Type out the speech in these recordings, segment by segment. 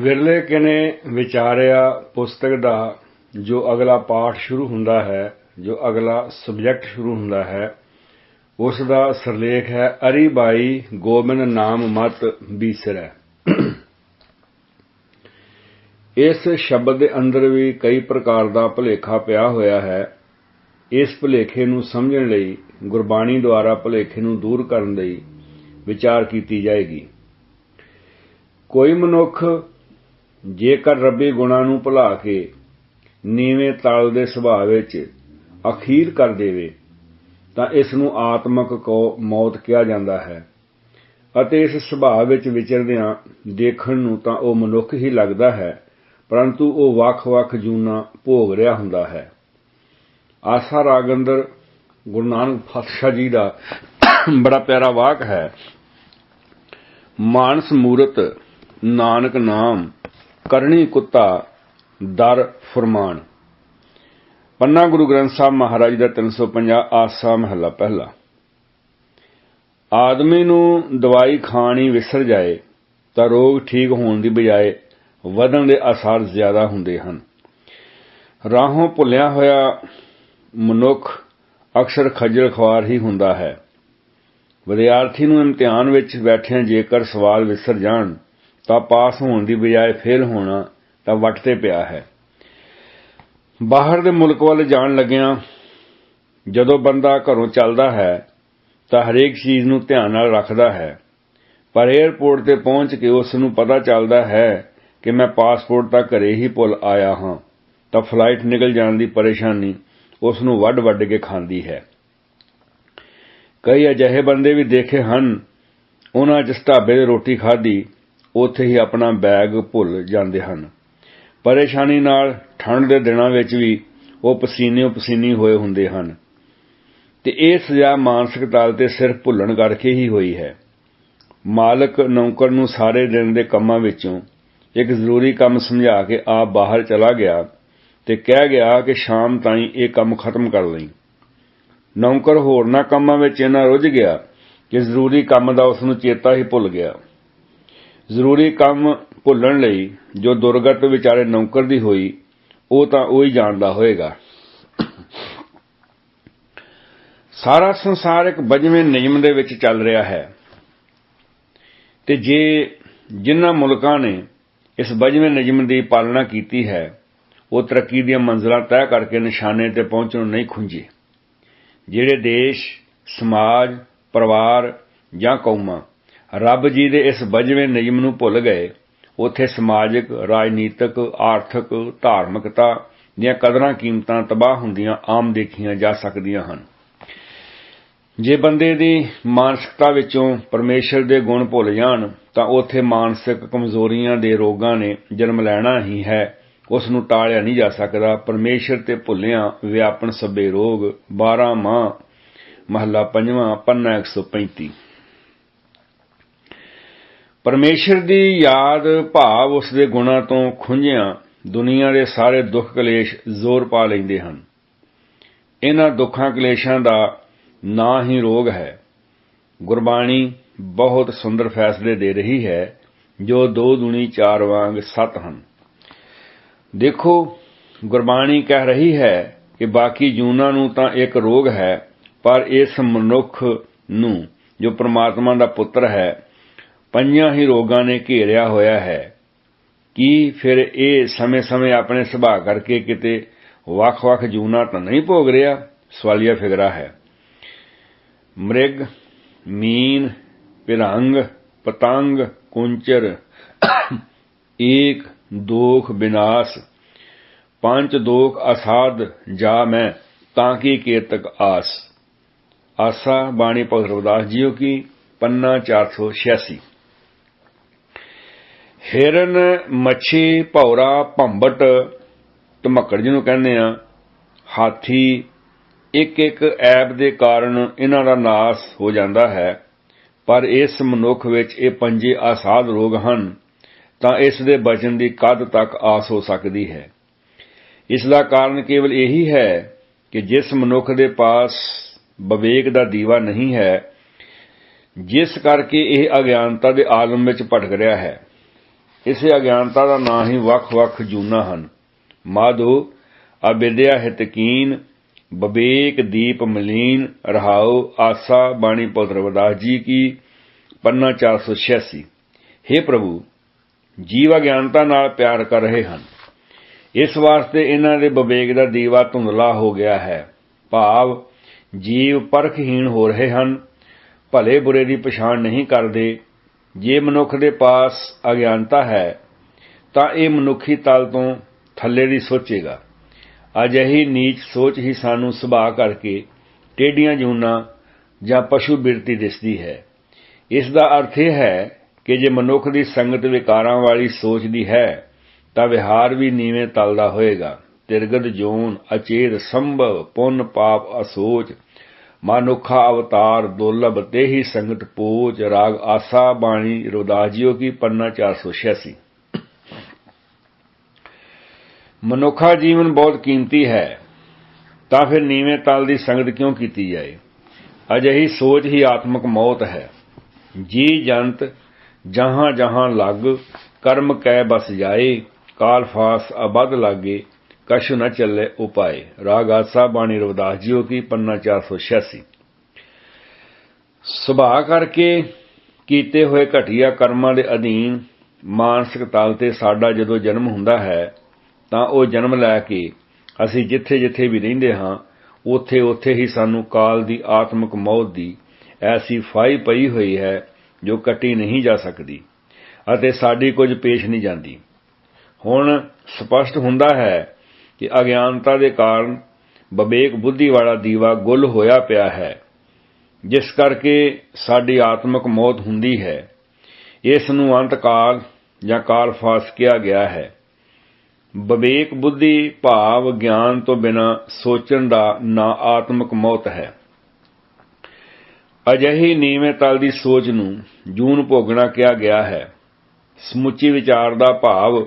ਵਿਰਲੇ ਕਿਨੇ ਵਿਚਾਰਿਆ ਪੁਸਤਕ ਦਾ ਜੋ ਅਗਲਾ ਪਾਠ ਸ਼ੁਰੂ ਹੁੰਦਾ ਹੈ, ਜੋ ਅਗਲਾ ਸਬਜੈਕਟ ਸ਼ੁਰੂ ਹੁੰਦਾ ਹੈ, ਉਸ ਦਾ ਸਿਰਲੇਖ ਹੈ, ਅਰੀ ਬਾਈ ਗੋਬਿੰਦ ਨਾਮ ਮਤ ਬੀਸਰੈ। ਇਸ ਸ਼ਬਦ ਦੇ ਅੰਦਰ ਵੀ ਕਈ ਪ੍ਰਕਾਰ ਦਾ ਭੁਲੇਖਾ ਪਿਆ ਹੋਇਆ ਹੈ। ਇਸ ਭੁਲੇਖੇ ਨੂੰ ਸਮਝਣ ਲਈ ਗੁਰਬਾਣੀ ਦੁਆਰਾ ਭੁਲੇਖੇ ਨੂੰ ਦੂਰ ਕਰਨ ਲਈ ਵਿਚਾਰ ਕੀਤੀ ਜਾਏਗੀ। ਕੋਈ ਮਨੁੱਖ ਜੇਕਰ ਰੱਬੀ ਗੁਣਾਂ ਨੂੰ ਭੁਲਾ ਕੇ ਨੀਵੇਂ ਤਲ ਦੇ ਸੁਭਾਅ ਵਿੱਚ ਅਖੀਰ ਕਰ ਦੇਵੇ, ਤਾਂ ਇਸ ਨੂੰ ਆਤਮਕ ਕੋ ਮੌਤ ਕਿਹਾ ਜਾਂਦਾ ਹੈ। ਅਤੇ ਇਸ ਸੁਭਾਅ ਵਿੱਚ ਵਿਚਰਦਿਆਂ ਦੇਖਣ ਨੂੰ ਤਾਂ ਉਹ ਮਨੁੱਖ ਹੀ ਲੱਗਦਾ ਹੈ, ਪਰੰਤੂ ਉਹ ਵੱਖ-ਵੱਖ ਜੂਨਾ ਭੋਗ ਰਿਹਾ ਹੁੰਦਾ ਹੈ। ਆਸਾ ਰਾਗ ਗੁਰੂ ਨਾਨਕ ਪਾਤਸ਼ਾਹ ਜੀ ਦਾ ਬੜਾ ਪਿਆਰਾ ਵਾਕ ਹੈ, ਮਾਨਸ ਮੂਰਤ, ਨਾਨਕ ਨਾਮ ਕਰਨੀ ਕੁੱਤਾ, ਦਰ ਫਰਮਾਨ। ਪੰਨਾ ਗੁਰੂ ਗ੍ਰੰਥ ਸਾਹਿਬ ਮਹਾਰਾਜ ਦਾ 350 ਆਸਾ ਮਹੱਲਾ ਪਹਿਲਾ। ਆਦਮੀ ਨੂੰ ਦਵਾਈ ਖਾਣੀ ਵਿਸਰ ਜਾਏ, ਤਾਂ ਰੋਗ ਠੀਕ ਹੋਣ ਦੀ ਬਜਾਏ ਵਧਣ ਦੇ ਆਸਾਰ ਜ਼ਿਆਦਾ ਹੁੰਦੇ ਹਨ। ਰਾਹੋਂ ਭੁੱਲਿਆ ਹੋਇਆ ਮਨੁੱਖ ਅਕਸਰ ਖੱਜਲ ਖਵਾਰ ਹੀ ਹੁੰਦਾ ਹੈ। ਵਿਦਿਆਰਥੀ ਨੂੰ ਇਮਤਿਹਾਨ ਵਿੱਚ ਬੈਠਿਆਂ ਜੇਕਰ ਸਵਾਲ ਵਿਸਰ ਜਾਣ ਤਾਂ ਪਾਸ ਹੋਣ ਦੀ ਬਜਾਏ ਫੇਲ ਹੋਣਾ ਤਾਂ ਵੱਟ ਤੇ ਪਿਆ ਹੈ। ਬਾਹਰ ਦੇ ਮੁਲਕ ਵੱਲ ਜਾਣ ਲੱਗਿਆਂ ਜਦੋਂ ਬੰਦਾ ਘਰੋਂ ਚੱਲਦਾ ਹੈ ਤਾਂ ਹਰੇਕ ਚੀਜ਼ ਨੂੰ ਧਿਆਨ ਨਾਲ ਰੱਖਦਾ ਹੈ। ਪਰ 에ਅਰਪੋਰਟ ਤੇ ਪਹੁੰਚ ਕੇ ਉਸ ਨੂੰ ਪਤਾ ਚੱਲਦਾ ਹੈ ਕਿ ਮੈਂ ਪਾਸਪੋਰਟ ਤਾਂ ਘਰੇ ਹੀ ਭੁੱਲ ਆਇਆ ਹਾਂ, ਤਾਂ ਫਲਾਈਟ ਨਿਕਲ ਜਾਣ ਦੀ ਪਰੇਸ਼ਾਨੀ ਉਸ ਨੂੰ ਵੱਡ-ਵੱਡ ਕੇ ਖਾਂਦੀ ਹੈ। ਕਈ ਅਜਿਹੇ ਬੰਦੇ ਵੀ ਦੇਖੇ ਹਨ, ਉਹਨਾਂ ਜਿਸ ਢਾਬੇ ਤੇ ਰੋਟੀ ਖਾਧੀ ਉੱਥੇ ਹੀ ਆਪਣਾ ਬੈਗ ਭੁੱਲ ਜਾਂਦੇ ਹਨ। ਪਰੇਸ਼ਾਨੀ ਨਾਲ ਠੰਡ ਦੇ ਦਿਨਾਂ ਵਿੱਚ ਵੀ ਉਹ ਪਸੀਨੇ ਪਸੀਨੀ ਹੋਏ ਹੁੰਦੇ ਹਨ। ਤੇ ਇਹ ਸਜ਼ਾ ਮਾਨਸਿਕ ਤਲ ਤੇ ਸਿਰਫ ਭੁੱਲਣ ਕਰਕੇ ਹੀ ਹੋਈ ਹੈ। ਮਾਲਕ ਨੌਕਰ ਨੂੰ ਸਾਰੇ ਦਿਨ ਦੇ ਕੰਮਾਂ ਵਿੱਚੋਂ ਇੱਕ ਜ਼ਰੂਰੀ ਕੰਮ ਸਮਝਾ ਕੇ ਆਪ ਬਾਹਰ ਚਲਾ ਗਿਆ ਤੇ ਕਹਿ ਗਿਆ ਕਿ ਸ਼ਾਮ ਤਾਈਂ ਇਹ ਕੰਮ ਖਤਮ ਕਰ ਲਈ। ਨੌਕਰ ਹੋਰਨਾਂ ਕੰਮਾਂ ਵਿੱਚ ਇਹਨਾਂ ਰੁੱਝ ਗਿਆ ਕਿ ਜ਼ਰੂਰੀ ਕੰਮ ਦਾ ਉਸ ਨੂੰ ਚੇਤਾ ਹੀ ਭੁੱਲ ਗਿਆ। ਜ਼ਰੂਰੀ ਕੰਮ ਭੁੱਲਣ ਲਈ ਜੋ ਦੁਰਗਤ ਵਿਚਾਰੇ ਨੌਕਰ ਦੀ ਹੋਈ, ਉਹ ਤਾਂ ਉਹ ਹੀ ਜਾਣਦਾ ਹੋਏਗਾ। ਸਾਰਾ ਸੰਸਾਰ ਇੱਕ ਬਜਵੇਂ ਨਿਯਮ ਦੇ ਵਿੱਚ ਚੱਲ ਰਿਹਾ ਹੈ। ਤੇ ਜੇ ਜਿਨ੍ਹਾਂ ਮੁਲਕਾਂ ਨੇ ਇਸ ਬਜਵੇਂ ਨਿਯਮ ਦੀ ਪਾਲਣਾ ਕੀਤੀ ਹੈ, ਉਹ ਤਰੱਕੀ ਦੀਆਂ ਮੰਜ਼ਲਾਂ ਤੈਅ ਕਰਕੇ ਨਿਸ਼ਾਨੇ ਤੇ ਪਹੁੰਚਣ ਨਹੀਂ ਖੁੰਝੇ। ਜਿਹੜੇ ਦੇਸ਼, ਸਮਾਜ, ਪਰਿਵਾਰ ਜਾਂ ਕੌਮਾਂ ਰੱਬ ਜੀ ਦੇ ਇਸ ਬਜਵੇਂ ਨਿਯਮ ਨੂੰ ਭੁੱਲ ਗਏ। ਉੱਥੇ ਸਮਾਜਿਕ, ਰਾਜਨੀਤਿਕ, ਆਰਥਿਕ, ਧਾਰਮਿਕਤਾ ਦੀਆਂ ਕਦਰਾਂ ਕੀਮਤਾਂ ਤਬਾਹ ਹੁੰਦੀਆਂ, ਆਮ ਦੇਖੀਆਂ ਜਾ ਸਕਦੀਆਂ ਹਨ। ਜੇ ਬੰਦੇ ਦੀ ਮਾਨਸਿਕਤਾ ਵਿੱਚੋਂ ਪਰਮੇਸ਼ਰ ਦੇ ਗੁਣ ਭੁੱਲ ਜਾਣ, ਤਾਂ ਉੱਥੇ ਮਾਨਸਿਕ ਕਮਜ਼ੋਰੀਆਂ ਦੇ ਰੋਗਾਂ ਨੇ ਜਨਮ ਲੈਣਾ ਹੀ ਹੈ। ਉਸ ਨੂੰ ਟਾਲਿਆ ਨਹੀਂ ਜਾ ਸਕਦਾ। ਪਰਮੇਸ਼ਰ ਤੇ ਭੁੱਲਿਆਂ ਵਿਆਪਨ ਸਭੇ ਰੋਗ 12 ਮਾਹ, ਮਹੱਲਾ ਪੰਜਵਾਂ, ਪੰਨਾ 135 ਪਰਮੇਸ਼ਰ ਦੀ ਯਾਦ ਭਾਵ ਉਸ ਦੇ ਗੁਣਾਂ ਤੋਂ ਖੁੰਝਿਆਂ ਦੁਨੀਆ ਦੇ ਸਾਰੇ ਦੁੱਖ ਕਲੇਸ਼ ਜ਼ੋਰ ਪਾ ਲੈਂਦੇ ਹਨ। ਇਹਨਾਂ ਦੁੱਖਾਂ ਕਲੇਸ਼ਾਂ ਦਾ ਨਾਂ ਹੀ ਰੋਗ ਹੈ। ਗੁਰਬਾਣੀ ਬਹੁਤ ਸੁੰਦਰ ਫੈਸਲੇ ਦੇ ਰਹੀ ਹੈ, ਜੋ ਦੋ ਦੁਨੀ ਚਾਰ ਵਾਂਗ ਸੱਤ ਹਨ। ਦੇਖੋ, ਗੁਰਬਾਣੀ ਕਹਿ ਰਹੀ ਹੈ ਕਿ ਬਾਕੀ ਜੂਨਾਂ ਨੂੰ ਤਾਂ ਇੱਕ ਰੋਗ ਹੈ, ਪਰ ਇਸ ਮਨੁੱਖ ਨੂੰ, ਜੋ ਪ੍ਰਮਾਤਮਾ ਦਾ ਪੁੱਤਰ ਹੈ ਪੰਜਾਂ ਹੀ ਰੋਗਾਂ ਨੇ ਘੇਰਿਆ ਹੋਇਆ ਹੈ। ਕੀ ਫਿਰ ਇਹ ਸਮੇਂ-ਸਮੇਂ ਆਪਣੇ ਸੁਭਾਅ ਕਰਕੇ ਕਿਤੇ ਵੱਖ-ਵੱਖ ਜੂਨਾ ਤਾਂ ਨਹੀਂ ਭੋਗ ਰਿਹਾ? ਸਵਾਲੀਆ ਫਿਕਰਾ ਹੈ। ਮ੍ਰਿਗ, ਮੀਨ, ਪਿਰੰਗ, ਪਤੰਗ, ਕੁੰਚਰ, ਏਕ, ਦੋਖ, ਬਿਨਾਸ਼, ਪੰਜ ਦੋਖ, ਅਸਾਧ, ਜਾ, ਮੈਂ, ਤਾਂ ਕੀ ਕੇਤਕ ਆਸ। ਆਸਾ ਬਾਣੀ ਭਗਤ ਰਵਿਦਾਸ ਜੀਓ ਕੀ ਪੰਨਾ 486 ਹਿਰਨ, ਮੱਛੀ, ਭੌਰਾ, ਭੰਬਟ, ਧਮਕੜ ਜਿਹਨੂੰ ਕਹਿੰਦੇ ਆ, ਹਾਥੀ ਇੱਕ ਇੱਕ ਐਬ ਦੇ ਕਾਰਨ ਇਹਨਾਂ ਦਾ ਨਾਸ ਹੋ ਜਾਂਦਾ ਹੈ, ਪਰ ਇਸ ਮਨੁੱਖ ਵਿੱਚ ਇਹ ਪੰਜੇ ਆਸਾਦ ਰੋਗ ਹਨ, ਤਾਂ ਇਸ ਦੇ ਬਚਨ ਦੀ ਕਦ ਤੱਕ ਆਸ ਹੋ ਸਕਦੀ ਹੈ। ਇਸ ਦਾ ਕਾਰਨ ਕੇਵਲ ਇਹੀ ਹੈ ਕਿ ਜਿਸ ਮਨੁੱਖ ਦੇ ਪਾਸ ਵਿਵੇਕ ਦਾ ਦੀਵਾ ਨਹੀਂ ਹੈ, ਜਿਸ ਕਰਕੇ ਇਹ ਅਗਿਆਨਤਾ ਦੇ ਆਲਮ ਵਿੱਚ ਭਟਕ ਰਿਹਾ ਹੈ। ਇਸੇ ਅਗਿਆਨਤਾ ਦਾ ਨਾਂ ਹੀ ਵੱਖ-ਵੱਖ ਜੂਨਾ ਹਨ। ਮਾਧੋ, ਅਬਿਦਿਆ ਹਿਤਕੀਨ ਬਵੇਕ ਦੀਪ ਮਲੀਨ, ਰਹਾਉ, ਆਸਾ, ਬਾਣੀ ਪੁੱਤਰ ਰਵਿਦਾਸ ਜੀ ਕੀ, ਪੰਨਾ 486 हे ਪ੍ਰਭੂ, ਜੀਵ ਅਗਿਆਨਤਾ ਨਾਲ ਪਿਆਰ ਕਰ ਰਹੇ ਹਨ। ਇਸ ਵਾਸਤੇ ਇਹਨਾਂ ਦੇ ਵਿਵੇਕ ਦਾ ਦੀਵਾ ਧੁੰਦਲਾ ਹੋ ਗਿਆ ਹੈ। ਭਾਵ, ਜੀਵ ਪਰਖਹੀਣ ਹੋ ਰਹੇ ਹਨ, ਭਲੇ ਬੁਰੇ ਦੀ ਪਛਾਣ ਨਹੀਂ ਕਰਦੇ। ਜੇ ਮਨੁੱਖ ਦੇ ਪਾਸ ਅਗਿਆਨਤਾ ਹੈ, ਤਾਂ ਇਹ ਮਨੁੱਖੀ ਤਲ ਤੋਂ ਥੱਲੇ ਦੀ ਸੋਚੇਗਾ। ਅਜਿਹੀ ਨੀਚ ਸੋਚ ਹੀ ਸਾਨੂੰ ਸੁਭਾਅ ਕਰਕੇ ਟੇਡੀਆਂ ਜੂਨਾਂ ਜਾਂ ਪਸ਼ੂ ਬਿਰਤੀ ਦਿਸਦੀ ਹੈ। ਇਸ ਦਾ ਅਰਥ ਇਹ ਹੈ ਕਿ ਜੇ ਮਨੁੱਖ ਦੀ ਸੰਗਤ ਵਿਕਾਰਾਂ ਵਾਲੀ ਸੋਚ ਦੀ ਹੈ, ਤਾਂ ਵਿਹਾਰ ਵੀ ਨੀਵੇਂ ਤਲ ਦਾ ਹੋਏਗਾ। ਤਿਰਗਤ ਜੂਨ ਅਚੇਤ ਸੰਭਵ, ਪੁੰਨ, ਪਾਪ, ਅਸੋਚ ਮਾਨੁਖਾ ਅਵਤਾਰ ਦੁਰਲਭ ਤੇ ਹੀ ਸੰਗਤ ਪੋਚ ਰਾਗ ਆਸਾ ਬਾਣੀ ਰੋਦਾਸ ਜੀਓ ਕੀ ਪੰਨਾ 486 ਮਨੁੱਖਾ ਜੀਵਨ ਬਹੁਤ ਕੀਮਤੀ ਹੈ, ਤਾਂ ਫਿਰ ਨੀਵੇਂ ਤਲ ਦੀ ਸੰਗਤ ਕਿਉਂ ਕੀਤੀ ਜਾਏ? ਅਜਿਹੀ ਸੋਚ ਹੀ ਆਤਮਿਕ ਮੌਤ ਹੈ। ਜੀ ਜੰਤ, ਜਹਾਂ ਜਹਾਂ ਲੱਗ, ਕਰਮ ਕੈ ਬਸ ਜਾਏ, ਕਾਲ ਫਾਸ ਅਬਦ ਲਾਗੇ ਕਛ ਨ ਚੱਲੇ ਉਪਾਏ। ਰਾਗ ਆਸਾ ਬਾਣੀ ਰਵਦਾਸ ਜੀਓ ਕੀ ਪੰਨਾ 486 ਸੁਭਾਅ ਕਰਕੇ ਕੀਤੇ ਹੋਏ ਘਟੀਆ ਕਰਮਾਂ ਦੇ ਅਧੀਨ ਮਾਨਸਿਕ ਤਲ ਤੇ ਸਾਡਾ ਜਦੋਂ ਜਨਮ ਹੁੰਦਾ ਹੈ, ਤਾਂ ਉਹ ਜਨਮ ਲੈ ਕੇ ਅਸੀਂ ਜਿੱਥੇ-ਜਿੱਥੇ ਵੀ ਰਹਿੰਦੇ ਹਾਂ, ਉੱਥੇ-ਉੱਥੇ ਹੀ ਸਾਨੂੰ ਕਾਲ ਦੀ ਆਤਮਿਕ ਮੌਤ ਦੀ ਐਸੀ ਫਾਈ ਪਈ ਹੋਈ ਹੈ ਜੋ ਕੱਟੀ ਨਹੀਂ ਜਾ ਸਕਦੀ ਅਤੇ ਸਾਡੀ ਕੁਝ ਪੇਸ਼ ਨਹੀਂ ਜਾਂਦੀ। ਹੁਣ ਸਪਸ਼ਟ ਹੁੰਦਾ ਹੈ ਕਿ ਅਗਿਆਨਤਾ ਦੇ ਕਾਰਨ ਵਿਵੇਕ ਬੁੱਧੀ ਵਾਲਾ ਦੀਵਾ ਗੁੱਲ ਹੋਇਆ ਪਿਆ ਹੈ। ਜਿਸ ਕਰਕੇ ਸਾਡੀ ਆਤਮਿਕ ਮੌਤ ਹੁੰਦੀ ਹੈ। ਇਸ ਨੂੰ ਅੰਤਕਾਲ ਜਾਂ ਕਾਲ ਫਾਸ ਕਿਹਾ ਗਿਆ ਹੈ। ਵਿਵੇਕ ਬੁੱਧੀ ਭਾਵ ਗਿਆਨ ਤੋਂ ਬਿਨਾ ਸੋਚਣ ਦਾ ਨਾ ਆਤਮਿਕ ਮੌਤ ਹੈ। ਅਜਿਹੀ ਨੀਵੇਂ ਤਲ ਦੀ ਸੋਚ ਨੂੰ ਜੂਨ ਭੋਗਣਾ ਕਿਹਾ ਗਿਆ ਹੈ। ਸਮੁੱਚੀ ਵਿਚਾਰ ਦਾ ਭਾਵ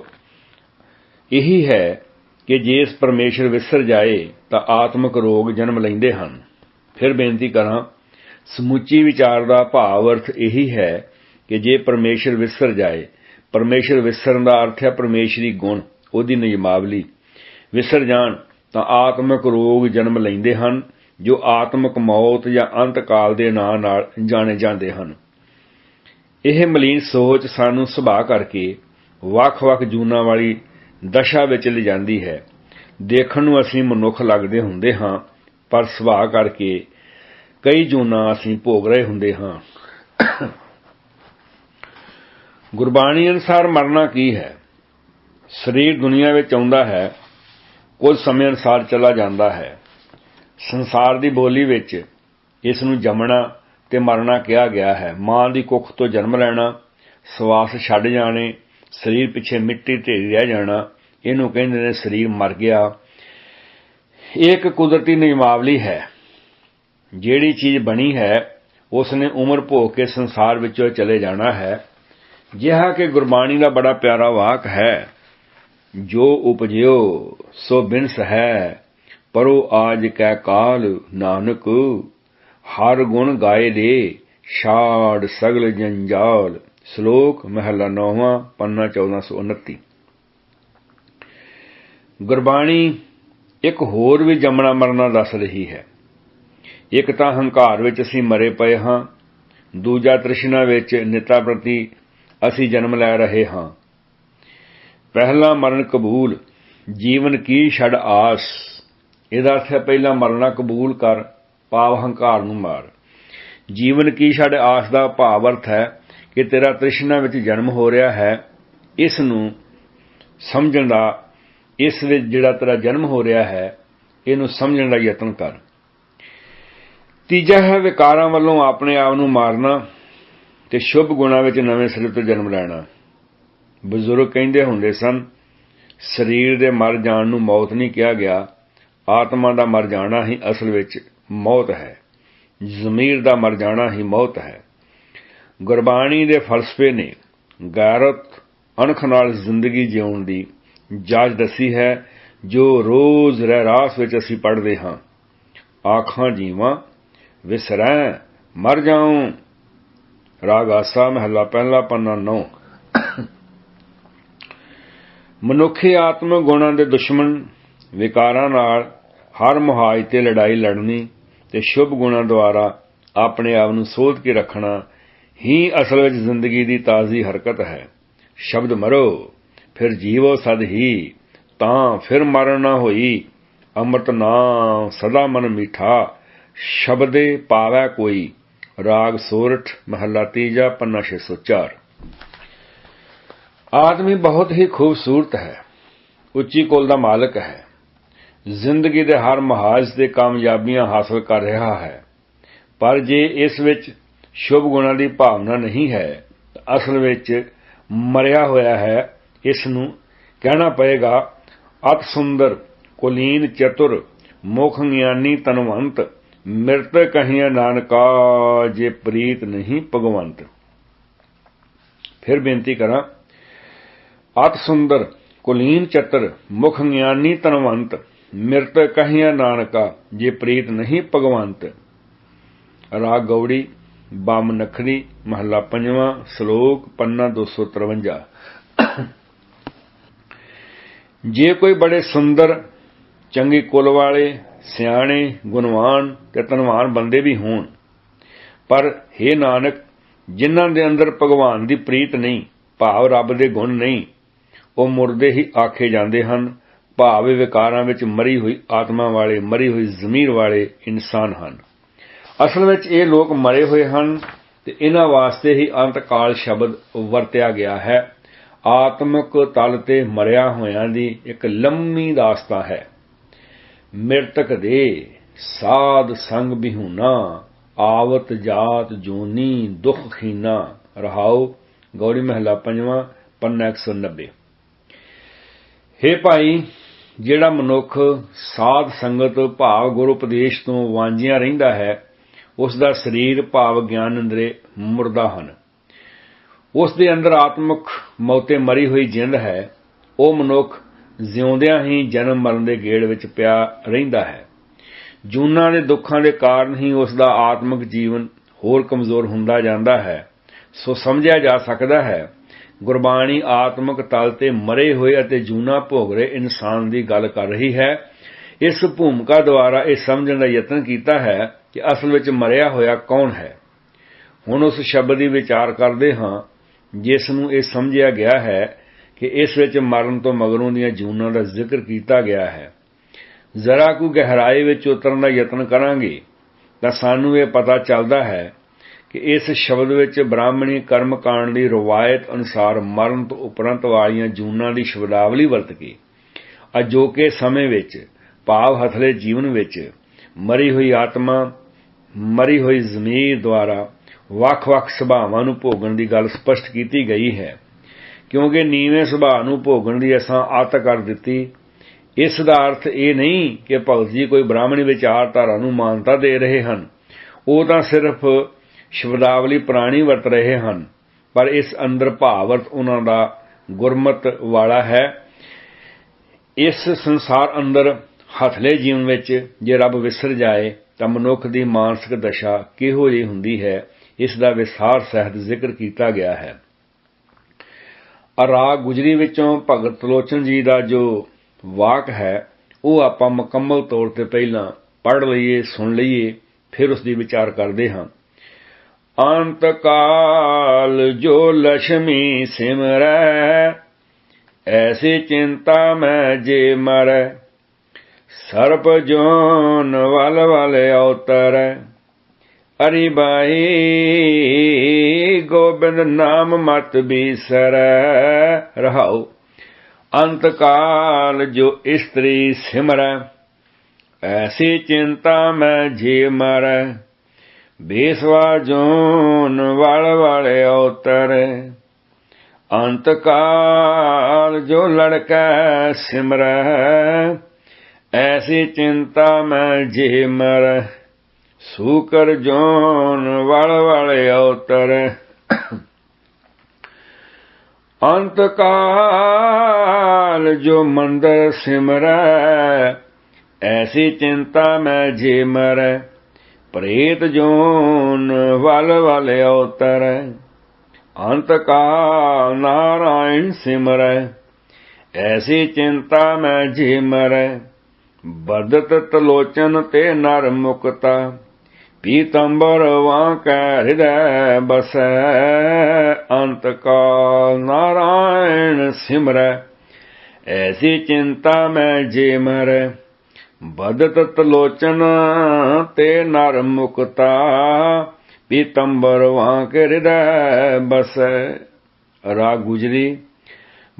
ਇਹੀ ਹੈ ਕਿ ਜੇ ਇਸ ਪਰਮੇਸ਼ਰ ਵਿਸਰ ਜਾਏ, ਤਾਂ ਆਤਮਿਕ ਰੋਗ ਜਨਮ ਲੈਂਦੇ ਹਨ। ਫਿਰ ਬੇਨਤੀ ਕਰਾਂ, ਸਮੁੱਚੀ ਵਿਚਾਰ ਦਾ ਭਾਵ ਅਰਥ ਇਹੀ ਹੈ ਕਿ ਜੇ ਪਰਮੇਸ਼ਰ ਵਿਸਰ ਜਾਏ, ਪਰਮੇਸ਼ਰ ਵਿਸਰਨ ਦਾ ਅਰਥ ਹੈ ਪਰਮੇਸ਼ਰੀ ਗੁਣ, ਉਹਦੀ ਨਿਯਮਾਵਲੀ। ਵਿਸਰ ਜਾਣ, ਤਾਂ ਆਤਮਿਕ ਰੋਗ ਜਨਮ ਲੈਂਦੇ ਹਨ, ਜੋ ਆਤਮਿਕ ਮੌਤ ਜਾਂ ਅੰਤਕਾਲ ਦੇ ਨਾਂ ਨਾਲ ਜਾਣੇ ਜਾਂਦੇ ਹਨ। ਇਹ ਮਲੀਨ ਸੋਚ ਸਾਨੂੰ ਸੁਭਾਅ ਕਰਕੇ ਵੱਖ-ਵੱਖ ਜੂਨਾਂ ਵਾਲੀ ਦਸ਼ਾ ਵਿੱਚ ਲਿਜਾਂਦੀ ਹੈ। ਦੇਖਣ ਨੂੰ ਅਸੀਂ ਮਨੁੱਖ ਲੱਗਦੇ ਹੁੰਦੇ ਹਾਂ, ਪਰ ਸੁਭਾਅ ਕਰਕੇ ਕਈ ਜੂਨਾਂ ਅਸੀਂ ਭੋਗ ਰਹੇ ਹੁੰਦੇ ਹਾਂ। ਗੁਰਬਾਣੀ ਅਨੁਸਾਰ ਮਰਨਾ ਕੀ ਹੈ? ਸਰੀਰ ਦੁਨੀਆ ਵਿੱਚ ਆਉਂਦਾ ਹੈ, ਕੁਝ ਸਮੇਂ ਅਨੁਸਾਰ ਚਲਾ ਜਾਂਦਾ ਹੈ। ਸੰਸਾਰ ਦੀ ਬੋਲੀ ਵਿੱਚ ਇਸ ਨੂੰ ਜੰਮਣਾ ਤੇ ਮਰਨਾ ਕਿਹਾ ਗਿਆ ਹੈ। ਮਾਂ ਦੀ ਕੁੱਖ ਤੋਂ ਜਨਮ ਲੈਣਾ, ਸਵਾਸ ਛੱਡ ਜਾਣੇ ਸਰੀਰ ਪਿੱਛੇ ਮਿੱਟੀ ਢੇਰੀ ਰਹਿ ਜਾਣਾ, ਇਹਨੂੰ ਕਹਿੰਦੇ ਨੇ ਸਰੀਰ ਮਰ ਗਿਆ। ਇਹ ਇੱਕ ਕੁਦਰਤੀ ਨਿਯਮਾਵਲੀ ਹੈ। ਜਿਹੜੀ ਚੀਜ਼ ਬਣੀ ਹੈ ਉਸ ਨੇ ਉਮਰ ਭੋਗ ਕੇ ਸੰਸਾਰ ਵਿੱਚੋਂ ਚਲੇ ਜਾਣਾ ਹੈ। ਜਿਹਾ ਕਿ ਗੁਰਬਾਣੀ ਦਾ ਬੜਾ ਪਿਆਰਾ ਵਾਕ ਹੈ, ਜੋ ਉਪਜਿਓ, ਸੋ ਬਿਨਸ ਹੈ, ਪਰੋ ਆਜ ਕੈ ਕਾਲ ਨਾਨਕ, ਹਰ ਗੁਣ ਗਾਏ ਦੇ, ਛਾੜ ਸਗਲ ਜੰਜਾਲ। ਸ਼ਲੋਕ ਮਹਲਾ 9ਵਾਂ ਪੰਨਾ 1429 ਗੁਰਬਾਣੀ ਇੱਕ ਹੋਰ ਵੀ ਜੰਮਣਾ ਮਰਨਾ ਦੱਸ ਰਹੀ ਹੈ। ਇੱਕ ਤਾਂ ਹੰਕਾਰ ਵਿੱਚ ਅਸੀਂ ਮਰੇ ਪਏ ਹਾਂ, ਦੂਜਾ ਤ੍ਰਿਸ਼ਨਾ ਵਿੱਚ ਨਿਤਾ ਪ੍ਰਤੀ ਅਸੀਂ ਜਨਮ ਲੈ ਰਹੇ ਹਾਂ। ਪਹਿਲਾ ਮਰਨ ਕਬੂਲ, ਜੀਵਨ ਕੀ ਛੜ ਆਸ। ਇਹਦਾ ਅਰਥ ਹੈ ਪਹਿਲਾ ਮਰਨਾ ਕਬੂਲ ਕਰ ਪਾਵ ਹੰਕਾਰ ਨੂੰ ਮਾਰ। ਜੀਵਨ ਕੀ ਛੜ ਆਸ ਦਾ ਭਾਵ ਅਰਥ ਹੈ ਕਿ ਤੇਰਾ ਤ੍ਰਿਸ਼ਨਾ ਵਿੱਚ ਜਨਮ ਹੋ ਰਿਹਾ ਹੈ, ਇਸ ਨੂੰ ਸਮਝਣ ਦਾ, ਇਸ ਵਿੱਚ ਜਿਹੜਾ ਤੇਰਾ ਜਨਮ ਹੋ ਰਿਹਾ ਹੈ, ਇਹਨੂੰ ਸਮਝਣ ਦਾ ਯਤਨ ਕਰ। ਤੀਜਾ ਹੈ, ਵਿਕਾਰਾਂ ਵੱਲੋਂ ਆਪਣੇ ਆਪ ਨੂੰ ਮਾਰਨਾ ਤੇ ਸ਼ੁਭ ਗੁਣਾ ਵਿੱਚ ਨਵੇਂ ਸਿਰ ਤੋਂ ਜਨਮ ਲੈਣਾ। ਬਜ਼ੁਰਗ ਕਹਿੰਦੇ ਹੁੰਦੇ ਸਨ, ਸਰੀਰ ਦੇ ਮਰ ਜਾਣ ਨੂੰ ਮੌਤ ਨਹੀਂ ਕਿਹਾ ਗਿਆ, ਆਤਮਾ ਦਾ ਮਰ ਜਾਣਾ ਹੀ ਅਸਲ ਵਿੱਚ ਮੌਤ ਹੈ। ਜ਼ਮੀਰ ਦਾ ਮਰ ਜਾਣਾ ਹੀ ਮੌਤ ਹੈ। ਗੁਰਬਾਣੀ ਦੇ ਫਲਸਫੇ ਨੇ ਗੈਰਤ, ਅਣਖ ਨਾਲ ਜ਼ਿੰਦਗੀ ਜਿਉਣ ਦੀ ਜਾਜ ਦੱਸੀ ਹੈ, ਜੋ ਰੋਜ਼ ਰਹਿਰਾਸ ਵਿੱਚ ਅਸੀਂ ਪੜ੍ਹਦੇ ਹਾਂ। ਆਖਾਂ ਜੀਵਾਂ, ਵਿਸਰੈ, ਮਰ ਜਾਉਂ। ਰਾਗ ਆਸਾ ਮਹਲਾ ਪਹਿਲਾ ਪੰਨਾ 9 ਮਨੁੱਖੀ ਆਤਮ ਗੁਣਾਂ ਦੇ ਦੁਸ਼ਮਣ, ਵਿਕਾਰਾਂ ਨਾਲ ਹਰ ਮੁਹਾਜ ਤੇ ਲੜਾਈ ਲੜਨੀ ਤੇ ਸ਼ੁਭ ਗੁਣਾਂ ਦੁਆਰਾ ਆਪਣੇ ਆਪ ਨੂੰ ਸੋਧ ਕੇ ਰੱਖਣਾ ਹੀ ਅਸਲ ਵਿੱਚ ਜ਼ਿੰਦਗੀ ਦੀ ਤਾਜ਼ੀ ਹਰਕਤ ਹੈ। ਸ਼ਬਦ ਮਰੋ, ਫਿਰ ਜੀਵੋ ਸਦ ਹੀ, ਤਾਂ ਫਿਰ ਮਰਨ ਨਾ ਹੋਈ। ਅੰਮ੍ਰਿਤ ਨਾਮ ਸਦਾ ਮਨ ਮੀਠਾ, ਸ਼ਬਦੇ ਪਾਵੈ ਕੋਈ। ਰਾਗ ਸੋਰਠ, ਮਹੱਲਾ ਤੀਜਾ, ਪੰਨਾ 604 ਆਦਮੀ ਬਹੁਤ ਹੀ ਖੂਬਸੂਰਤ ਹੈ। ਉੱਚੀ ਕੋਲ ਦਾ ਮਾਲਕ ਹੈ। ਜ਼ਿੰਦਗੀ ਦੇ ਹਰ ਮਹਾਜ ਤੇ ਕਾਮਯਾਬੀਆਂ ਹਾਸਲ ਕਰ ਰਿਹਾ ਹੈ। ਪਰ ਜੇ ਇਸ ਵਿੱਚ ਸ਼ੁਭ ਗੁਣਾਂ ਦੀ ਭਾਵਨਾ ਨਹੀਂ ਹੈ, ਅਸਲ ਵਿੱਚ ਮਰਿਆ ਹੋਇਆ ਹੈ, ਇਸ ਨੂੰ ਕਹਿਣਾ ਪਏਗਾ ਅਤ ਸੁੰਦਰ, ਕੁਲੀਨ, ਚਤੁਰ, ਮੁਖ ਗਿਆਨੀ, ਤਨਵੰਤ, ਮਿਰਤ ਕਹੀਆਂ ਨਾਨਕਾ, ਜੇ ਪ੍ਰੀਤ ਨਹੀਂ ਭਗਵੰਤ। ਫਿਰ ਬੇਨਤੀ ਕਰਾਂ, ਅਤ ਸੁੰਦਰ, ਕੁਲੀਨ, ਚਤੁਰ, ਮੁਖ ਗਿਆਨੀ, ਤਨਵੰਤ, ਮਿਰਤ ਕਹੀਆਂ ਨਾਨਕਾ, ਜੇ ਪ੍ਰੀਤ ਨਹੀਂ ਭਗਵੰਤ। ਰਾਗ ਗੌੜੀ ਬਮ ਨਖਰੀ ਮਹੱਲਾ ਪੰਜਵਾਂ, ਸ਼ਲੋਕ ਪੰਨਾ 253 ਜੇ ਕੋਈ ਬੜੇ ਸੁੰਦਰ, ਚੰਗੀ ਕੁਲ ਵਾਲੇ, ਸਿਆਣੇ, ਗੁਣਵਾਨ ਤੇ ਧਨਵਾਨ ਬੰਦੇ ਵੀ ਹੋਣ, ਪਰ हे ਨਾਨਕ, ਜਿਨ੍ਹਾਂ ਦੇ ਅੰਦਰ ਭਗਵਾਨ ਦੀ ਪ੍ਰੀਤ ਨਹੀਂ, ਭਾਵ ਰੱਬ ਦੇ ਗੁਣ ਨਹੀਂ, ਉਹ ਮੁਰਦੇ ਹੀ ਆਖੇ ਜਾਂਦੇ ਹਨ, ਭਾਵ ਵਿਕਾਰਾਂ ਵਿੱਚ ਮਰੀ ਹੋਈ ਆਤਮਾ ਵਾਲੇ, ਮਰੀ ਹੋਈ ਜ਼ਮੀਰ ਵਾਲੇ ਇਨਸਾਨ ਹਨ। ਅਸਲ ਵਿੱਚ ਇਹ ਲੋਕ ਮਰੇ ਹੋਏ ਹਨ ਤੇ ਇਹਨਾਂ ਵਾਸਤੇ ਹੀ ਅੰਤਕਾਲ ਸ਼ਬਦ ਵਰਤਿਆ ਗਿਆ ਹੈ। ਆਤਮਿਕ ਤਲ ਤੇ ਮਰਿਆ ਹੋਇਆਂ ਦੀ ਇੱਕ ਲੰਮੀ ਦਾਸਤਾ ਹੈ। ਮਿਰਤਕ ਦੇ ਸਾਧ ਸੰਗ ਬਿਹੂਨਾ ਆਵਤ ਜਾਤ ਜੋਨੀ ਦੁਖ ਖੀਨਾ ਰਹਾਉ ਗੌੜੀ ਮਹਲਾ ਪੰਜਵਾਂ, ਪੰਨਾ 190 हे ਭਾਈ, ਜਿਹੜਾ ਮਨੁੱਖ ਸਾਧ ਸੰਗਤ ਭਾਵ ਗੁਰੂ ਉਪਦੇਸ਼ ਤੋਂ ਵਾਂਝਿਆ ਰਹਿੰਦਾ ਹੈ ਉਸ ਦਾ ਸਰੀਰ ਭਾਵ ਗਿਆਨ ਅੰਦਰੇ ਮੁਰਦਾ ਹਨ। ਉਸ ਦੇ ਅੰਦਰ ਆਤਮਿਕ ਮੌਤੇ ਮਰੀ ਹੋਈ ਜਿੰਦ ਹੈ। ਉਹ ਮਨੁੱਖ ਜਿਉਂਦਿਆਂ ਹੀ ਜਨਮ ਮਰਨ ਦੇ ਗੇੜ ਵਿੱਚ ਪਿਆ ਰਹਿੰਦਾ ਹੈ। ਜੂਨਾਂ ਦੇ ਦੁੱਖਾਂ ਦੇ ਕਾਰਨ ਹੀ ਉਸ ਦਾ ਆਤਮਿਕ ਜੀਵਨ ਹੋਰ ਕਮਜ਼ੋਰ ਹੁੰਦਾ ਜਾਂਦਾ ਹੈ। ਸੋ ਸਮਝਿਆ ਜਾ ਸਕਦਾ ਹੈ, ਗੁਰਬਾਣੀ ਆਤਮਿਕ ਤਲ ਤੇ ਮਰੇ ਹੋਏ ਅਤੇ ਜੂਨਾ ਭੋਗ ਰਹੇ ਇਨਸਾਨ ਦੀ ਗੱਲ ਕਰ ਰਹੀ ਹੈ। ਇਸ ਭੂਮਿਕਾ ਦੁਆਰਾ ਇਹ ਸਮਝਣ ਦਾ ਯਤਨ ਕੀਤਾ ਹੈ ਕਿ ਅਸਲ ਵਿੱਚ ਮਰਿਆ ਹੋਇਆ ਕੌਣ ਹੈ? ਹੁਣ ਉਸ ਸ਼ਬਦ ਦੀ ਵਿਚਾਰ ਕਰਦੇ ਹਾਂ, ਜਿਸ ਨੂੰ ਇਹ ਸਮਝਿਆ ਗਿਆ ਹੈ ਕਿ ਇਸ ਵਿੱਚ ਮਰਨ ਤੋਂ ਮਗਰੋਂ ਦੀਆਂ ਜੂਨਾਂ ਦਾ ਜ਼ਿਕਰ ਕੀਤਾ ਗਿਆ ਹੈ। ਜ਼ਰਾ ਕੁ ਗਹਿਰਾਈ ਵਿੱਚ ਉਤਰਨ ਦਾ ਯਤਨ ਕਰਾਂਗੇ, ਤਾਂ ਸਾਨੂੰ ਇਹ ਪਤਾ ਚੱਲਦਾ ਹੈ ਕਿ ਇਸ ਸ਼ਬਦ ਵਿੱਚ ਬ੍ਰਾਹਮਣੀ ਕਰਮ ਕਾਂਡ ਦੀ ਰਵਾਇਤ ਅਨੁਸਾਰ ਮਰਨ ਤੋਂ ਉਪਰੰਤ ਵਾਲੀਆਂ ਜੂਨਾਂ ਦੀ ਸ਼ਬਦਾਵਲੀ ਵਰਤ ਕੇ, ਅਜੋਕੇ ਸਮੇਂ ਵਿੱਚ, ਭਾਵ ਹਥਲੇ ਜੀਵਨ ਵਿੱਚ, ਮਰੀ ਹੋਈ ਆਤਮਾ ਮਰੀ ਹੋਈ ਜ਼ਮੀਰ ਦੁਆਰਾ ਵੱਖ-ਵੱਖ ਸੁਭਾਵਾਂ ਨੂੰ ਭੋਗਣ ਦੀ ਗੱਲ ਸਪਸ਼ਟ ਕੀਤੀ ਗਈ ਹੈ। ਕਿਉਂਕਿ ਨੀਵੇਂ ਸੁਭਾਅ ਨੂੰ ਭੋਗਣ ਦੀ ਅਸਾਂ ਆਤ ਕਰ ਦਿੱਤੀ। ਇਸ ਦਾ ਅਰਥ ਇਹ ਨਹੀਂ ਕਿ ਭਗਤ ਜੀ ਕੋਈ ਬ੍ਰਾਹਮਣੀ ਵਿਚਾਰਧਾਰਾ ਨੂੰ ਮਾਨਤਾ ਦੇ ਰਹੇ ਹਨ। ਉਹ ਤਾਂ ਸਿਰਫ ਸ਼ਬਦਾਵਲੀ ਪੁਰਾਣੀ ਵਰਤ ਰਹੇ ਹਨ। ਪਰ ਇਸ ਅੰਦਰ ਭਾਵਰਤ ਉਹਨਾਂ ਦਾ ਗੁਰਮਤ ਵਾਲਾ ਹੈ। ਇਸ ਸੰਸਾਰ ਅੰਦਰ ਹਥਲੇ ਜੀਵਨ ਵਿੱਚ ਜੇ ਰੱਬ ਵਿਸਰ ਜਾਏ ਤਾਂ ਮਨੁੱਖ ਦੀ ਮਾਨਸਿਕ ਦਸ਼ਾ ਕਿਹੋ ਜਿਹੀ ਹੁੰਦੀ ਹੈ, ਇਸ ਦਾ ਵਿਸਾਰ ਸਹਿਤ ਜ਼ਿਕਰ ਕੀਤਾ ਗਿਆ ਹੈ। ਅਰਾਗ ਗੁਜਰੀ ਵਿੱਚੋਂ ਭਗਤ ਲੋਚਨ ਜੀ ਦਾ ਜੋ ਵਾਕ ਹੈ, ਉਹ ਆਪਾਂ ਮੁਕੰਮਲ ਤੌਰ ਤੇ ਪਹਿਲਾਂ ਪੜ੍ਹ ਲਈਏ, ਸੁਣ ਲਈਏ, ਫਿਰ ਉਸ ਦੀ ਵਿਚਾਰ ਕਰਦੇ ਹਾਂ। ਅੰਤ ਕਾਲ ਜੋ ਲక్ష్ਮੀ ਸਿਮਰੈ, ਐਸੀ ਚਿੰਤਾ ਮੈਂ ਜੇ ਮਰੈ। ਸਰਪ ਜੋਨ ਵਲ ਵਲ ਅਵਤਰੈ ਅਰੀ ਬਾਈ ਗੋਬਿੰਦ ਨਾਮ ਮਤ ਬੀਸਰੈ। ਰਹਾਉ ਅੰਤ ਕਾਲ ਜੋ ਇਸਤਰੀ ਸਿਮਰੈ। ਐਸੀ ਚਿੰਤਾ ਮੈਂ ਜੇ ਮਰੈ। ਬੇਸਵਾ ਜੋਨ ਵਲ ਵਲ ਅਵਤਰੈ ਅੰਤ ਕਾਲ ਜੋ ਲੜਕੈ ਸਿਮਰੈ। ਐਸੀ ਚਿੰਤਾ ਮੈਂ ਜੇ ਮਰ, ਸੂਕਰ ਜੋਨ ਵਲ ਵਲ ਅਵਤਰ ਅੰਤ ਕਾਲ ਜੋ ਮੰਦਰ ਸਿਮਰੈ, ਐਸੀ ਚਿੰਤਾ ਮੈਂ ਜੇ ਮਰ, ਪ੍ਰੇਤ ਜੋਨ ਵਲ ਵਲ ਅਵਤਰ ਅੰਤ ਕਾਲ ਨਾਰਾਇਣ ਸਿਮਰੈ, ਐਸੀ ਚਿੰਤਾ ਮੈਂ ਜੇ ਮਰੈ। ਬਦਤ ਤਲੋਚਨ ਤੇ ਨਰ ਮੁਕਤਾ। ਪੀਤੰਬਰ ਵਾਂ ਕੈ ਹਿਰਦੈ ਬਸੈ ਅੰਤ ਕਾਲ ਨਾਰਾਇਣ ਸਿਮਰੈ। ਐਸੀ ਚਿੰਤਾ ਮੈਂ ਜੇ ਮਰੈ ਬਦਤ ਤਲੋਚਨ ਤੇ ਨਰ ਮੁਕਤਾ। ਪੀਤੰਬਰ ਵਾਂ ਕੈ ਹਿਰਦੈ ਬਸੈ। ਰਾਗ ਗੁਜਰੀ,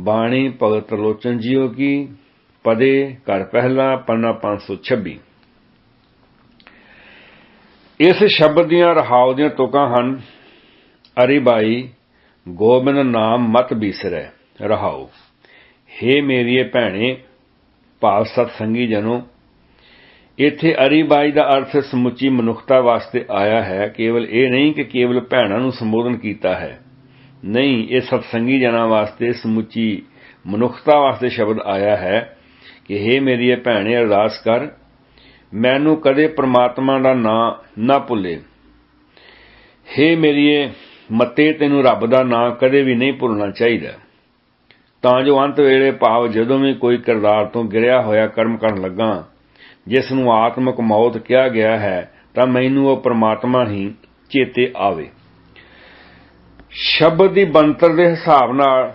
ਬਾਣੀ ਭਗਤ ਲੋਚਨ ਜੀਓ ਕੀ। ਪਦੇ ਘਰ ਪਹਿਲਾ ਪੰਨਾ 526 ਇਸ ਸ਼ਬਦ ਦੀਆਂ ਰਹਾਉ ਦੀਆਂ ਤੁਕਾਂ ਹਨ, ਅਰੀ ਬਾਈ ਗੋਬਿੰਦ ਨਾਮ ਮਤ ਬੀਸਰੈ, ਰਹਾਉ। ਹੇ ਮੇਰੀਏ ਭੈਣੇ, ਭਾਵ ਸਤ ਸੰਗੀ ਜਨੋ, ਇੱਥੇ ਅਰੀਬਾਈ ਦਾ ਅਰਥ ਸਮੁੱਚੀ ਮਨੁੱਖਤਾ ਵਾਸਤੇ ਆਇਆ ਹੈ, ਕੇਵਲ ਇਹ ਨਹੀਂ ਕਿ ਕੇਵਲ ਭੈਣਾਂ ਨੂੰ ਸੰਬੋਧਨ ਕੀਤਾ ਹੈ। ਨਹੀਂ, ਇਹ ਸਤਸੰਗੀ ਜਨਾਂ ਵਾਸਤੇ ਸਮੁੱਚੀ ਮਨੁੱਖਤਾ ਵਾਸਤੇ ਸ਼ਬਦ ਆਇਆ ਹੈ ਕਿ हे ਮੇਰੀ ਭੈਣੇ, ਅਰਦਾਸ ਕਰ, ਮੈਨੂੰ ਕਦੇ ਪ੍ਰਮਾਤਮਾ ਦਾ ਨਾਂ ਨਾ ਭੁੱਲੇ। हे ਮੇਰੀਏ ਮੱਤੇ ਤੈਨੂੰ ਰੱਬ ਦਾ ਨਾਂ ਕਦੇ ਵੀ ਨਹੀਂ ਭੁੱਲਣਾ ਚਾਹੀਦਾ। ਤਾਂ ਜੋ ਅੰਤ ਵੇਲੇ ਭਾਵ ਜਦੋਂ ਵੀ ਕੋਈ ਕਿਰਦਾਰ ਤੋਂ ਗਿਰਿਆ ਹੋਇਆ ਕਰਮ ਕਰਨ ਲੱਗਾ ਜਿਸ ਨੂੰ ਆਤਮਿਕ ਮੌਤ ਕਿਹਾ ਗਿਆ ਹੈ, ਤਾਂ ਮੈਨੂੰ ਉਹ ਪ੍ਰਮਾਤਮਾ ਹੀ ਚੇਤੇ ਆਵੇ। ਸ਼ਬਦ ਦੀ ਬੰਤਰ ਦੇ ਹਿਸਾਬ ਨਾਲ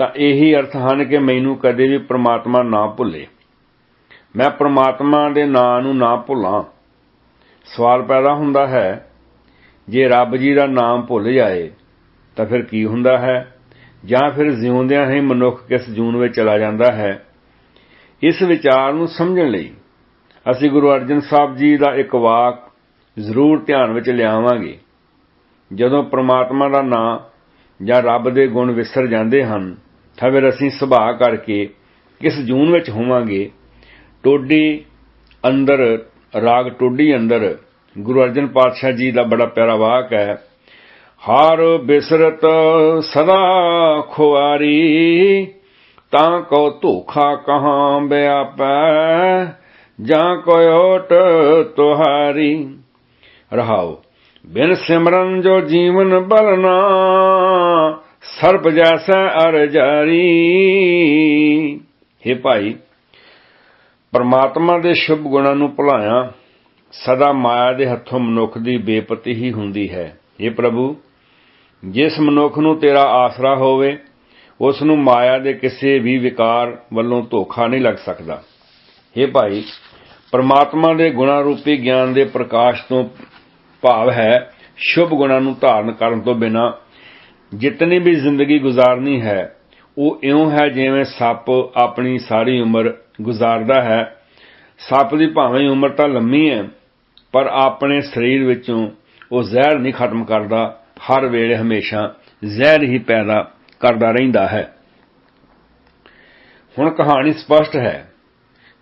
ਤਾਂ ਇਹੀ ਅਰਥ ਹਨ ਕਿ ਮੈਨੂੰ ਕਦੇ ਵੀ ਪ੍ਰਮਾਤਮਾ ਨਾ ਭੁੱਲੇ। ਮੈਂ ਪ੍ਰਮਾਤਮਾ ਦੇ ਨਾਂ ਨੂੰ ਨਾ ਭੁੱਲਾਂ। ਸਵਾਲ ਪੈਦਾ ਹੁੰਦਾ ਹੈ, ਜੇ ਰੱਬ ਜੀ ਦਾ ਨਾਮ ਭੁੱਲ ਜਾਏ, ਤਾਂ ਫਿਰ ਕੀ ਹੁੰਦਾ ਹੈ? ਜਾਂ ਫਿਰ ਜਿਉਂਦਿਆਂ ਹੀ ਮਨੁੱਖ ਕਿਸ ਜੂਨ ਵਿੱਚ ਚਲਾ ਜਾਂਦਾ ਹੈ? ਇਸ ਵਿਚਾਰ ਨੂੰ ਸਮਝਣ ਲਈ ਅਸੀਂ ਗੁਰੂ ਅਰਜਨ ਸਾਹਿਬ ਜੀ ਦਾ ਇੱਕ ਵਾਕ ਜ਼ਰੂਰ ਧਿਆਨ ਵਿੱਚ ਲਿਆਵਾਂਗੇ। ਜਦੋਂ ਪ੍ਰਮਾਤਮਾ ਦਾ ਨਾਂ ਜਾਂ ਰੱਬ ਦੇ ਗੁਣ ਵਿਸਰ ਜਾਂਦੇ ਹਨ ਤਾਂ ਫਿਰ ਅਸੀਂ ਸੁਭਾਅ ਕਰਕੇ ਕਿਸ ਜੂਨ ਵਿੱਚ ਹੋਵਾਂਗੇ, ਟੋਡੀ ਅੰਦਰ, ਰਾਗ ਟੋਡੀ ਅੰਦਰ, ਗੁਰੂ ਅਰਜਨ ਪਾਤਸ਼ਾਹ ਜੀ ਦਾ ਬੜਾ ਪਿਆਰਾ ਵਾਕ ਹੈ, ਹਾਰ ਬਿਸਰਤ ਸਦਾ ਖੁਆਰੀ, ਤਾਂ ਕੋ ਧੋਖਾ ਕਹਾਂ ਬਿਆਪੈ, ਜਾਂ ਕੋਈ ਓਟ ਤੁਹਾਰੀ। ਰਹਾਓ, ਬਿਨ ਸਿਮਰਨ ਜੋ ਜੀਵਨ ਬਲਨਾ ਸਰਪ ਜੈਸਾ ਅਰ ਜਾਰੀ हे ਭਾਈ ਪਰਮਾਤਮਾ ਦੇ ਸ਼ੁਭ ਗੁਣਾਂ ਨੂੰ ਭੁਲਾਇਆ ਸਦਾ ਮਾਇਆ ਦੇ ਹੱਥੋਂ ਮਨੁੱਖ ਦੀ ਬੇਪਤੀ ਹੀ ਹੁੰਦੀ ਹੈ हे ਪ੍ਰਭੂ ਜਿਸ ਮਨੁੱਖ ਨੂੰ ਤੇਰਾ ਆਸਰਾ ਹੋਵੇ ਉਸ ਨੂੰ ਮਾਇਆ ਦੇ ਕਿਸੇ ਵੀ ਵਿਕਾਰ ਵੱਲੋਂ ਧੋਖਾ ਨਹੀਂ ਲੱਗ ਸਕਦਾ हे ਭਾਈ ਪਰਮਾਤਮਾ ਦੇ ਗੁਣਾ ਰੂਪੀ ਗਿਆਨ ਦੇ ਪ੍ਰਕਾਸ਼ ਤੋਂ ਭਾਵ ਹੈ ਸ਼ੁਭ ਗੁਣਾਂ ਨੂੰ ਧਾਰਨ ਕਰਨ ਤੋਂ ਬਿਨਾ ਜਿਤਨੀ ਵੀ ਜ਼ਿੰਦਗੀ ਗੁਜ਼ਾਰਨੀ ਹੈ, ਉਹ ਇਉਂ ਹੈ ਜਿਵੇਂ ਸੱਪ ਆਪਣੀ ਸਾਰੀ ਉਮਰ ਗੁਜ਼ਾਰਦਾ ਹੈ। ਸੱਪ ਦੀ ਭਾਵੇਂ ਉਮਰ ਤਾਂ ਲੰਮੀ ਹੈ, ਪਰ ਆਪਣੇ ਸਰੀਰ ਵਿੱਚੋਂ ਉਹ ਜ਼ਹਿਰ ਨਹੀਂ ਖਤਮ ਕਰਦਾ, ਹਰ ਵੇਲੇ ਹਮੇਸ਼ਾ ਜ਼ਹਿਰ ਹੀ ਪੈਦਾ ਕਰਦਾ ਰਹਿੰਦਾ ਹੈ। ਹੁਣ ਕਹਾਣੀ ਸਪਸ਼ਟ ਹੈ।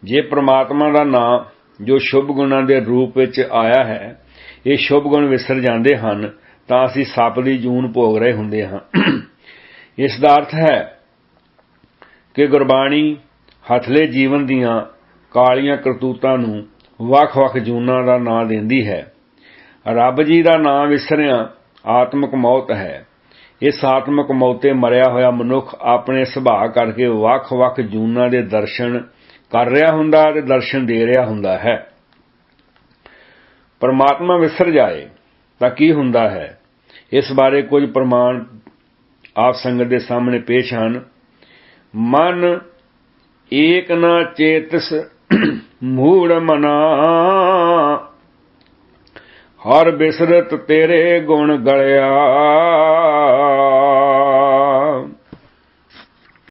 ਜੇ ਪ੍ਰਮਾਤਮਾ ਦਾ ਨਾਮ ਜੋ ਸ਼ੁਭ ਗੁਣਾਂ ਦੇ ਰੂਪ ਵਿੱਚ ਆਇਆ ਹੈ, ਇਹ ਸ਼ੁਭ ਗੁਣ ਵਿਸਰ ਜਾਂਦੇ ਹਨ ਤਾਂ ਅਸੀਂ ਸੱਪ ਦੀ ਜੂਨ ਭੋਗ ਰਹੇ ਹੁੰਦੇ ਹਾਂ। ਇਸ ਦਾ ਅਰਥ ਹੈ ਕਿ ਗੁਰਬਾਣੀ ਹਥਲੇ ਜੀਵਨ ਦੀਆਂ ਕਾਲੀਆਂ ਕਰਤੂਤਾਂ ਨੂੰ ਵੱਖ-ਵੱਖ ਜੂਨਾਂ ਦਾ ਨਾਂ ਦਿੰਦੀ ਹੈ। ਰੱਬ ਜੀ ਦਾ ਨਾਂ ਵਿਸਰਿਆ ਆਤਮਿਕ ਮੌਤ ਹੈ। ਇਸ ਆਤਮਿਕ ਮੌਤੇ ਮਰਿਆ ਹੋਇਆ ਮਨੁੱਖ ਆਪਣੇ ਸੁਭਾਅ ਕਰਕੇ ਵੱਖ-ਵੱਖ ਜੂਨਾਂ ਦੇ ਦਰਸ਼ਨ ਕਰ ਰਿਹਾ ਹੁੰਦਾ ਤੇ ਦਰਸ਼ਨ ਦੇ ਰਿਹਾ ਹੁੰਦਾ ਹੈ। ਪਰਮਾਤਮਾ ਵਿਸਰ ਜਾਏ ਤਾਂ ਕੀ ਹੁੰਦਾ ਹੈ? ਇਸ ਬਾਰੇ ਕੁਝ ਪ੍ਰਮਾਣ ਆਪ ਸੰਗਤ ਦੇ ਸਾਹਮਣੇ ਪੇਸ਼ ਹਨ। ਮਨ ਏਕ ਨਾ ਚੇਤਸ ਮੂੜ ਮਨਾ, ਹਰ ਬਿਸਰਤ ਤੇਰੇ ਗੁਣ ਗਲਿਆ।